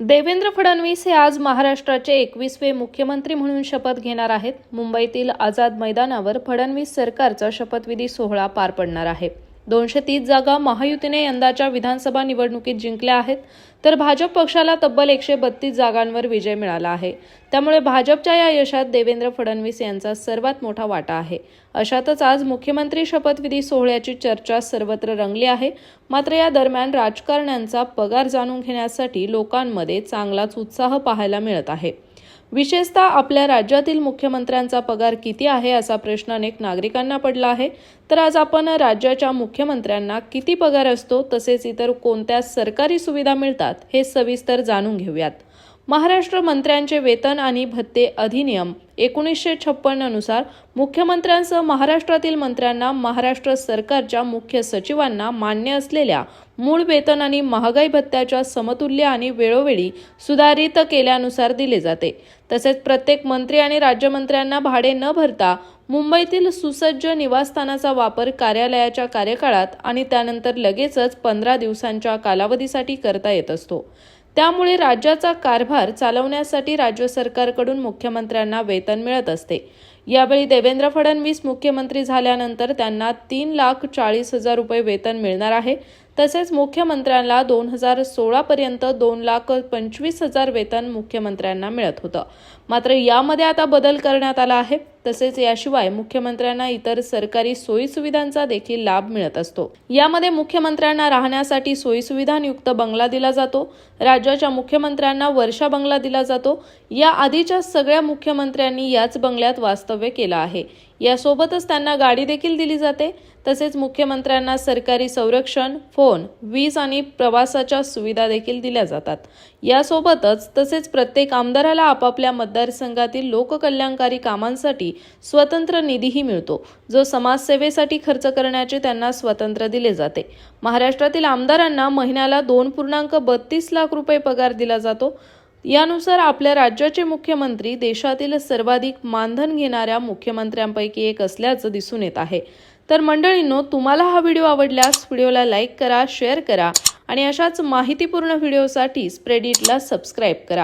देवेंद्र फडणवीस हे आज महाराष्ट्राचे एकवीसवे मुख्यमंत्री म्हणून शपथ घेणार आहेत. मुंबईतील आझाद मैदानावर फडणवीस सरकारचा शपथविधी सोहळा पार पडणार आहे. दोनशे तीस जागा महायुतीने यंदाच्या विधानसभा निवडणुकीत जिंकल्या आहेत. तर भाजप पक्षाला तब्बल एकशे बत्तीस जागांवर विजय मिळाला आहे. त्यामुळे भाजपच्या या यशात देवेंद्र फडणवीस यांचा सर्वात मोठा वाटा आहे. अशातच आज मुख्यमंत्री शपथविधी सोहळ्याची चर्चा सर्वत्र रंगली आहे. मात्र या दरम्यान राजकारण्यांचा पगार जाणून घेण्यासाठी लोकांमध्ये चांगलाच उत्साह पाहायला मिळत आहे. विशेषतः आपल्या राज्यातील मुख्यमंत्र्यांचा पगार किती आहे असा प्रश्न अनेक नागरिकांना पडला आहे. तर आज आपण राज्याच्या मुख्यमंत्र्यांना किती पगार असतो तसेच इतर कोणत्या सरकारी सुविधा मिळतात हे सविस्तर जाणून घेऊयात. महाराष्ट्र मंत्र्यांचे वेतन आणि भत्ते अधिनियम एकोणीसशे छप्पन्ननुसार मुख्यमंत्र्यांसह महाराष्ट्रातील मंत्र्यांना महाराष्ट्र सरकारच्या मुख्य सचिवांना मान्य असलेल्या मूळ वेतन आणि महागाई भत्त्याच्या समतुल्य आणि वेळोवेळी सुधारित केल्यानुसार दिले जाते. तसेच प्रत्येक मंत्री आणि राज्यमंत्र्यांना भाडे न भरता मुंबईतील सुसज्ज निवासस्थानाचा वापर कार्यालयाच्या कार्यकाळात आणि त्यानंतर लगेचच पंधरा दिवसांच्या कालावधीसाठी करता येत असतो. त्यामुळे राज्याचा कारभार चालवण्यासाठी राज्य सरकारकडून मुख्यमंत्र्यांना वेतन मिळत असते. यावेळी देवेंद्र फडणवीस मुख्यमंत्री झाल्यानंतर त्यांना तीन लाख चाळीस हजार रुपये वेतन मिळणार आहे. तसेच मुख्यमंत्र्यांना दोन हजार सोळापर्यंत दोन लाख पंचवीस हजार वेतन मुख्यमंत्र्यांना मिळत होतं. मात्र यामध्ये आता बदल करण्यात आला आहे. तसेच याशिवाय मुख्यमंत्र्यांना इतर सरकारी सोयीसुविधांचा देखील लाभ मिळत असतो. यामध्ये मुख्यमंत्र्यांना राहण्यासाठी सोयीसुविधांयुक्त बंगला दिला जातो. राज्याच्या मुख्यमंत्र्यांना वर्षा बंगला दिला जातो. या आधीच्या सगळ्या मुख्यमंत्र्यांनी याच बंगल्यात वास्तव्य केलं आहे. यासोबतच त्यांना गाडी देखील दिली जाते. तसेच मुख्यमंत्र्यांना सरकारी संरक्षण फोन वीज आणि प्रवासाच्या सुविधा देखील दिल्या जातात. यासोबतच तसेच प्रत्येक आमदाराला आपापल्या मतदारसंघातील लोककल्याणकारी कामांसाठी स्वतंत्र निधीही मिळतो जो समाजसेवेसाठी खर्च करण्याचे त्यांना स्वतंत्र दिले जाते. महाराष्ट्रातील आमदारांना महिन्याला दोन पूर्णांक बत्तीस लाख रुपये पगार दिला जातो. यानुसार आपल्या राज्याचे मुख्यमंत्री देशातील सर्वाधिक मानधन घेणाऱ्या मुख्यमंत्र्यांपैकी एक असल्याचं दिसून येत आहे. तर मंडळींनो तुम्हाला हा व्हिडिओ आवडल्यास व्हिडिओला लाईक करा शेअर करा आणि अशाच माहितीपूर्ण व्हिडिओसाठी स्प्रेडिटला सबस्क्राईब करा.